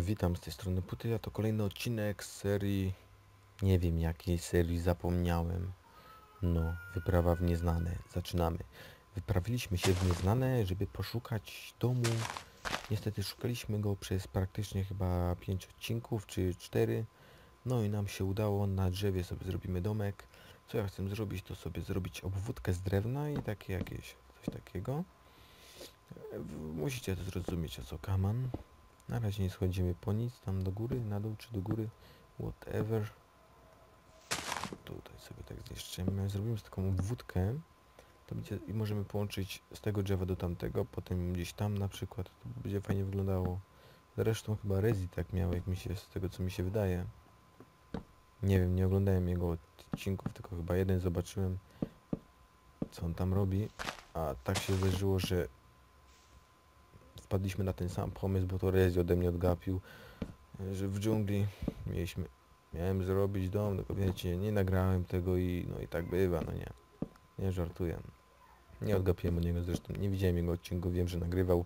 Witam z tej strony Puty, a to kolejny odcinek z serii... Nie wiem jakiej serii, zapomniałem. No, wyprawa w nieznane. Zaczynamy. Wyprawiliśmy się w nieznane, żeby poszukać domu. Niestety szukaliśmy go przez praktycznie chyba 5 odcinków, czy 4. No i nam się udało, na drzewie sobie zrobimy domek. Co ja chcę zrobić, to sobie zrobić obwódkę z drewna i takie jakieś, coś takiego. Musicie to zrozumieć, o co kaman. Na razie nie schodzimy po nic, tam do góry, na dół czy do góry, whatever. Tutaj sobie tak zniszczymy. Zrobimy taką wódkę. To będzie, i możemy połączyć z tego drzewa do tamtego, potem gdzieś tam na przykład. To będzie fajnie wyglądało. Zresztą chyba Rezi tak miał, jak mi się, z tego co mi się wydaje. Nie wiem, nie oglądałem jego odcinków, tylko chyba jeden zobaczyłem, co on tam robi. A tak się zdarzyło, że wpadliśmy na ten sam pomysł, bo to Rezi ode mnie odgapił, że w dżungli mieliśmy, miałem zrobić dom, tylko wiecie, nie nagrałem tego i no i tak bywa, no nie. Nie żartuję. Nie odgapiłem od niego zresztą, nie widziałem jego odcinku, wiem, że nagrywał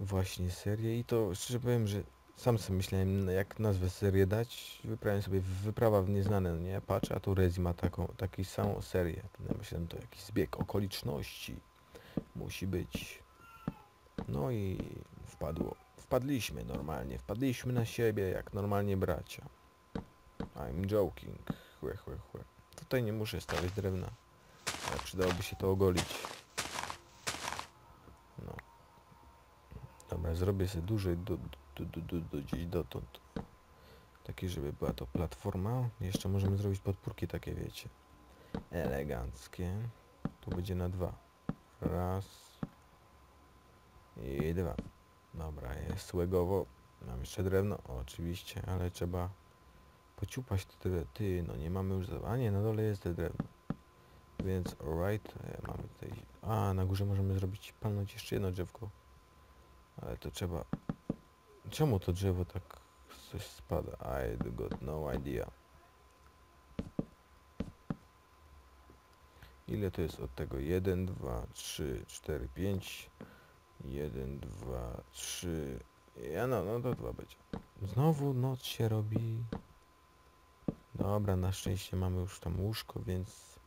właśnie serię i to szczerze powiem, że sam sobie myślałem, jak nazwę serię dać, wyprawiałem sobie wyprawa w nieznane, no nie, patrzę, a tu Rezi ma taką, taką samą serię. Myślałem, to jakiś zbieg okoliczności musi być. No i wpadło. Wpadliśmy normalnie, wpadliśmy na siebie jak normalnie bracia. I'm joking. Chłe, chłe, chłe. Tutaj nie muszę stawiać drewna. Ale przydałoby się to ogolić. No. Dobra, zrobię sobie dłużej do, do, do, do, do, gdzieś dotąd. Takie, żeby była to platforma. Jeszcze możemy zrobić podpórki takie, wiecie. Eleganckie. Tu będzie na dwa. Raz. I dwa. Dobra, jest łegowo. Mam jeszcze drewno, oczywiście, ale trzeba pociupać te drewno. Ty, no nie mamy już... A nie, na dole jest te drewno. Więc alright, e, mamy tutaj... A, na górze możemy zrobić, palnąć jeszcze jedno drzewko. Ale to trzeba... Czemu to drzewo tak coś spada? I got no idea. Ile to jest od tego? 1, 2, 3, 4, 5. 1, 2, 3. Ja no, no to dwa będzie. Znowu noc się robi. Dobra, na szczęście mamy już tam łóżko, więc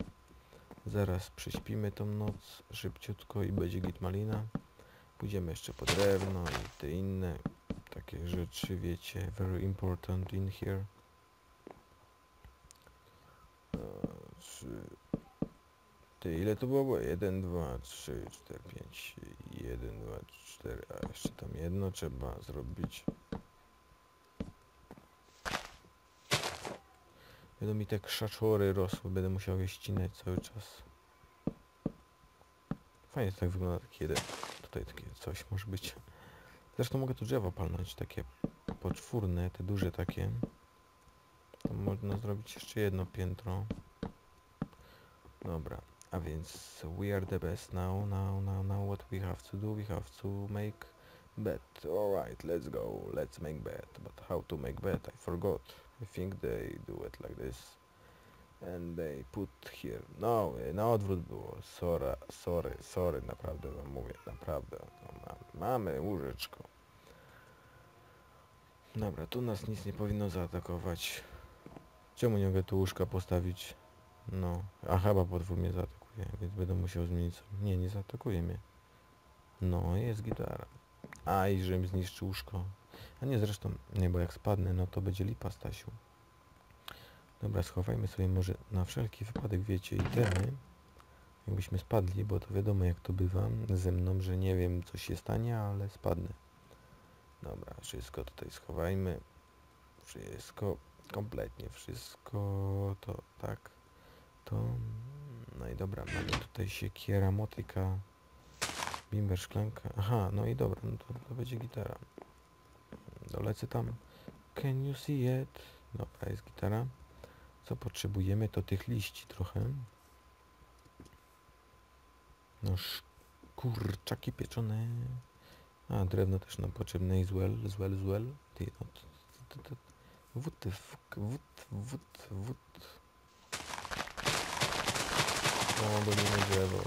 zaraz prześpimy tą noc szybciutko i będzie git malina. Pójdziemy jeszcze po drewno i te inne takie rzeczy, wiecie, very important in here. E, Trzy. Ty, ile to było? 1, 2, 3, 4, 5. 1, 2, 4. A jeszcze tam jedno trzeba zrobić. Będą mi te krzaczory rosły, będę musiał je ścinać cały czas. Fajnie to tak wygląda taki jeden. Tutaj takie coś może być. Zresztą mogę tu drzewo palnąć, takie poczwórne, te duże takie. To można zrobić jeszcze jedno piętro. Dobra, a więc we are the best now, now, now, now what we have to do? We have to make bed. Alright, let's go, let's make bed. But how to make bed? I forgot. I think they do it like this. And they put here. No, e, na odwrót było. Sorry, sorry, sorry, naprawdę wam mówię, naprawdę. No, mamy, łóżeczko. Dobra, tu nas nic nie powinno zaatakować. Czemu nie mogę tu łóżka postawić? No, a chyba potwór mnie zaatakuje, więc będę musiał zmienić. Nie, nie zaatakuje mnie. No, jest gitara. A, i żebym zniszczył łóżko. A nie, zresztą, nie, bo jak spadnę, no to będzie lipa, Stasiu. Dobra, schowajmy sobie może na wszelki wypadek, wiecie, itemy. Jakbyśmy spadli, bo to wiadomo jak to bywa ze mną, że nie wiem co się stanie, ale spadnę. Dobra, wszystko tutaj schowajmy. Wszystko, kompletnie wszystko, to tak, to... No i dobra, mamy tutaj siekiera, motyka, bimber, szklanka. Aha, no i dobra, no to, to będzie gitara. Dolecę tam. Can you see it? Dobra, jest gitara. Co potrzebujemy to tych liści trochę. No kurczaki pieczone. A, drewno też nam potrzebne as well, as well, as well. Ty, no, t- t- t- t- wód, ty, fuck, wód, wód, wód. doliny drzewo.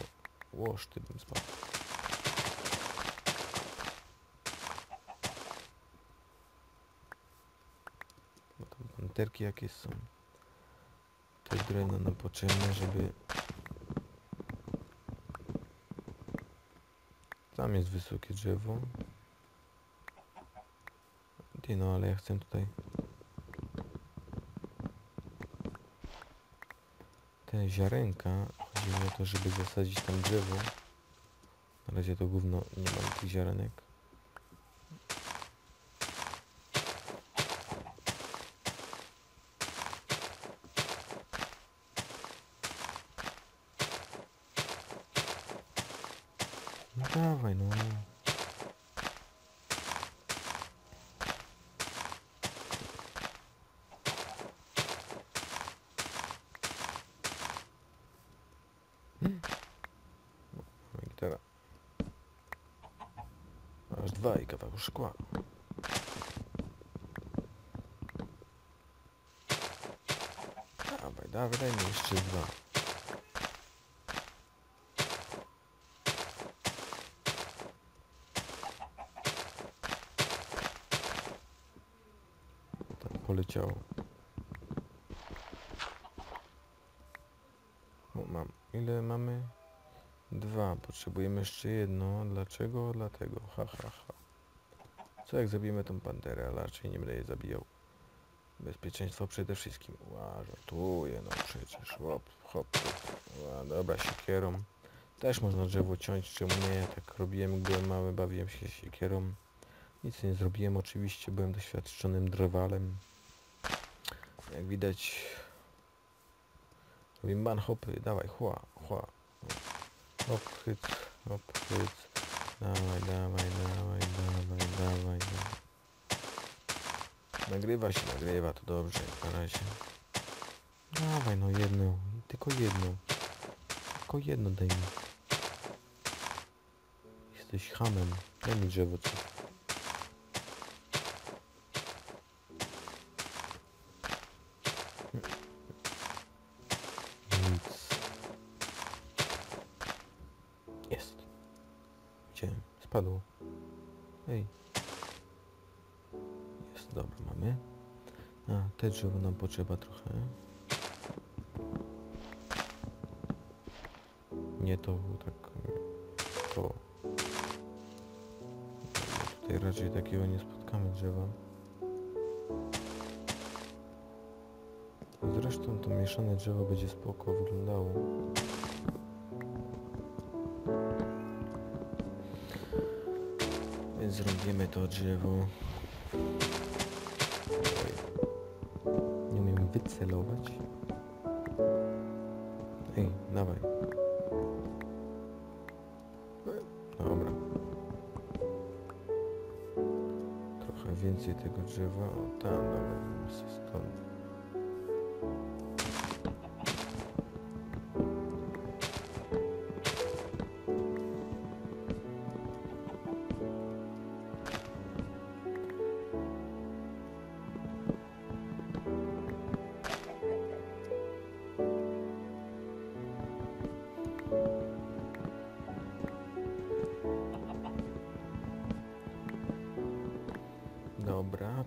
Łoż, ty bym spadł. Bo tam panterki jakie są. Te drewno nam no, potrzebne, żeby... Tam jest wysokie drzewo. Ty no, ale ja chcę tutaj... Te ziarenka chodzi mi o to, żeby zasadzić tam drzewo. Na razie to gówno, nie mam tych ziarenek. No dawaj, no. Hmm. Mamy gitara. Aż dwa i kawał szkła. Dawaj, dawaj, daj mi jeszcze dwa. Tam poleciało. O. Ile mamy? Dwa. Potrzebujemy jeszcze jedno. Dlaczego? Dlatego. Ha, ha, ha. Co jak zabijemy tą panterę, ale raczej nie będę jej zabijał. Bezpieczeństwo przede wszystkim. Ła, żartuję, no przecież. Hop, hop. Ła, dobra, siekierą. Też można drzewo ciąć, czemu nie? Tak robiłem, byłem mały, bawiłem się siekierą. Nic nie zrobiłem oczywiście, byłem doświadczonym drwalem. Jak widać... Robimy ban hopy, dawaj, chła, chła. Hop, hyc. Dawaj, dawaj, dawaj, dawaj, dawaj. Nagrywa się, nagrywa, to dobrze, na razie. Dawaj, no jedno, tylko jedno. Tylko jedno daj mi. Jesteś hamem. Daj mi drzewo coś. Spadło. Ej. Jest, dobra, mamy. A, te drzewo nam potrzeba trochę. Nie to, tak... To. No, Tutaj raczej takiego nie spotkamy drzewa. Zresztą to mieszane drzewo będzie spoko wyglądało. Zrobimy to drzewo. Nie umiem wycelować. Ej, dawaj. Dobra. Trochę więcej tego drzewa. O, tam, dobra, stąd.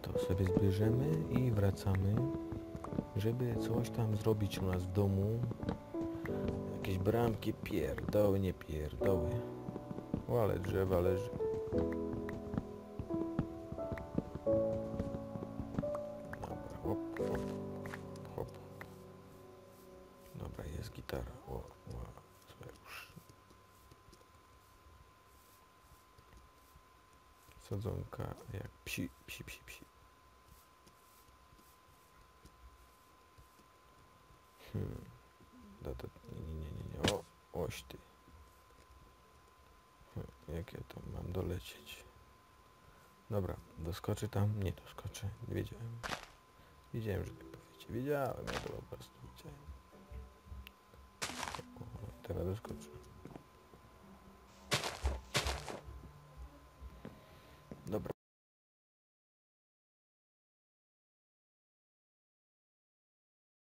To sobie zbierzemy i wracamy, żeby coś tam zrobić u nas w domu. Jakieś bramki, pierdoły, nie pierdoły. O, ale drzewa leży. Sadzonka jak psi, psi, psi, psi. Hmm. Da, da, nie, nie, nie, nie, o, oś ty. Hmm, jak ja tam mam dolecieć? Dobra, doskoczy tam? Nie doskoczę, wiedziałem. Wiedziałem, że tak powiecie. Wiedziałem, ja to po prostu wiedziałem. O, teraz doskoczę.